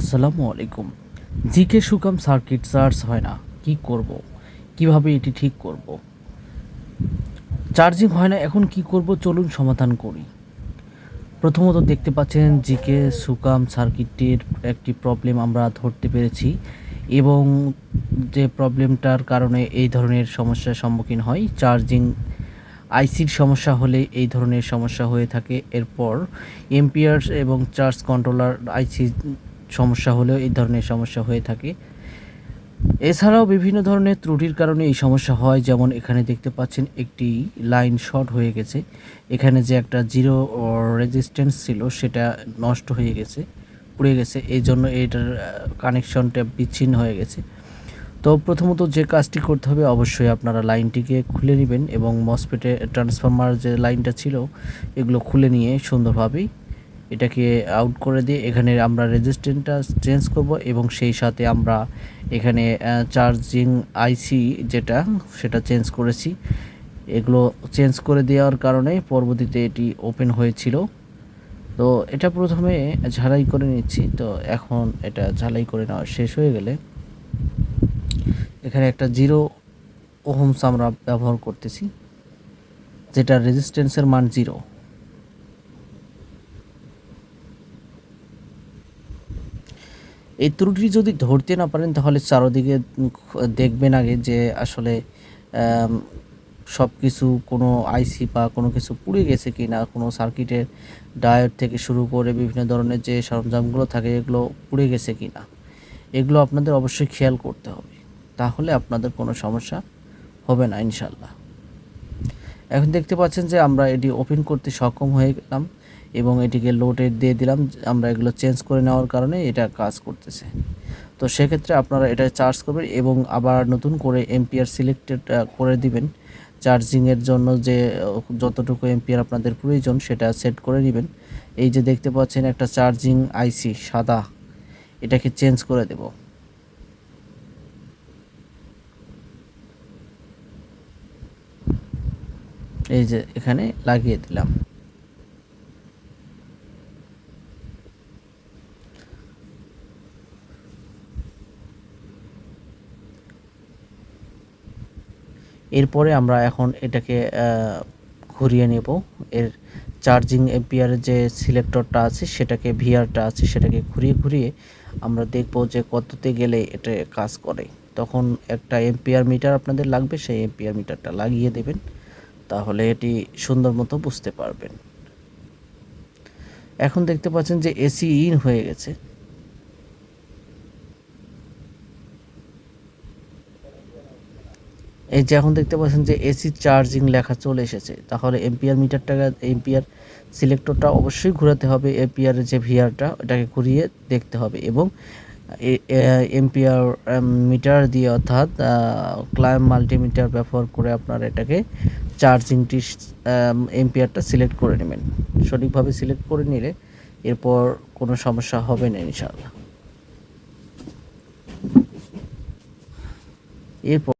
আসসালামু আলাইকুম। GK সুকাম circuit charge হয় না। কি করব? কীভাবে এটি ঠিক করব? চার্জিং হয় না, এখন কি করব? চলুন সমাধান করি। প্রথমত দেখতে পাচ্ছেন জিকে সুকাম সার্কিটের একটি প্রবলেম আমরা ধরতে পেরেছি এবং যে প্রবলেমটার কারণে এই ধরনের সমস্যার সম্মুখীন হয়। চার্জিং, আইসির সমস্যা হলে এই ধরনের সমস্যা হয়ে থাকে। এরপর এমপিয়ার্স এবং চার্জ কন্ট্রোলার আইসি সমস্যা হলেও এই ধরনের সমস্যা হয়ে থাকে। এছাড়াও বিভিন্ন ধরনের ত্রুটির কারণে এই সমস্যা হয়। যেমন এখানে দেখতে পাচ্ছেন একটি লাইন শর্ট হয়ে গেছে। এখানে যে একটা জিরো রেজিস্ট্যান্স ছিল সেটা নষ্ট হয়ে গেছে, পুড়ে গেছে। এই জন্য এটার কানেকশনটা বিচ্ছিন্ন হয়ে গেছে। তো প্রথমত যে কাজটি করতে হবে অবশ্যই আপনারা লাইনটিকে খুলে নেবেন এবং মসপেটে ট্রান্সফরমার যে লাইনটা ছিল, এগুলো খুলে নিয়ে সুন্দরভাবেই এটাকে আউট করে দিয়ে এখানে আমরা রেজিস্ট্যান্টটা চেঞ্জ করব এবং সেই সাথে আমরা এখানে চার্জিং আইসি যেটা, সেটা চেঞ্জ করেছি। এগুলো চেঞ্জ করে দেওয়ার কারণে পরবর্তীতে এটি ওপেন হয়েছিল। তো এটা প্রথমে ঝালাই করে নিচ্ছি। তো এখন এটা ঝালাই করে নেওয়া শেষ হয়ে গেলে এখানে একটা জিরো ওহমস আমরা ব্যবহার করতেছি, যেটা রেজিস্ট্যান্সের মান জিরো এই ত্রুটি যদি ধরতে না পারেন, তাহলে চারোদিকে দেখবেন আগে যে আসলে সব কিছু কোনো আইসি বা কোনো কিছু পুড়ে গেছে কি না কোনো সার্কিটের ডায়োড থেকে শুরু করে বিভিন্ন ধরনের যে সরঞ্জামগুলো থাকে, এগুলো পুড়ে গেছে কি না এগুলো আপনাদের অবশ্যই খেয়াল করতে হবে। তাহলে আপনাদের কোনো সমস্যা হবে না ইনশাল্লাহ এখন দেখতে পাচ্ছেন যে আমরা এটি ওপেন করতে সক্ষম হয়ে গেলাম। এবং এটিকে লোডে দিয়ে দিলাম, আমরা এগুলো চেঞ্জ করে নেওয়ার কারণে এটা কাজ করতেছে। তো সেক্ষেত্রে আপনারা এটা চার্জ করবেন এবং আবার নতুন করে এমপিআর সিলেক্টেড করে দিবেন। চার্জিংয়ের জন্য যে যতটুকু এমপিআর আপনাদের প্রয়োজন সেটা সেট করে নেবেন। এই যে দেখতে পাচ্ছেন একটা চার্জিং আইসি সাদা, এটাকে চেঞ্জ করে দেব। এই যে এখানে লাগিয়ে দিলাম। এরপরে আমরা এখন এটাকে ঘুরিয়ে নেব। এর চার্জিং এম্পিয়ারের যে সিলেক্টরটা আছে, সেটাকে ভিআরটা আছে, সেটাকে ঘুরিয়ে ঘুরিয়ে আমরা দেখব যে কততে গেলে এটা কাজ করে। তখন একটা এম্পিয়ার মিটার আপনাদের লাগবে, সেই এম্পিয়ার মিটারটা লাগিয়ে দেবেন। তাহলে এটি সুন্দর মতো বুঝতে পারবেন। এখন দেখতে পাচ্ছেন যে এসি ইন হয়ে গেছে। এই যে এখন দেখতে পাচ্ছেন যে এসি চার্জিং লেখা চলে এসেছে, তাহলে এম্পিয়ার মিটারটা এম্পিয়ার সিলেক্টরটা অবশ্যই ঘোরাতে হবে এম্পিয়ারের যে ভিআরটা ওটাকে ঘুরিয়ে দেখতে হবে এবং এম্পিয়ার মিটার দিয়ে অর্থাৎ ক্লাইম মাল্টিমিটার ব্যবহার করে আপনার এটাকে চার্জিংটি এম্পিয়ারটা সিলেক্ট করে নেবেন। সঠিকভাবে সিলেক্ট করে নিলে এরপর কোনো সমস্যা হবে না ইনশাআল্লাহ। এরপর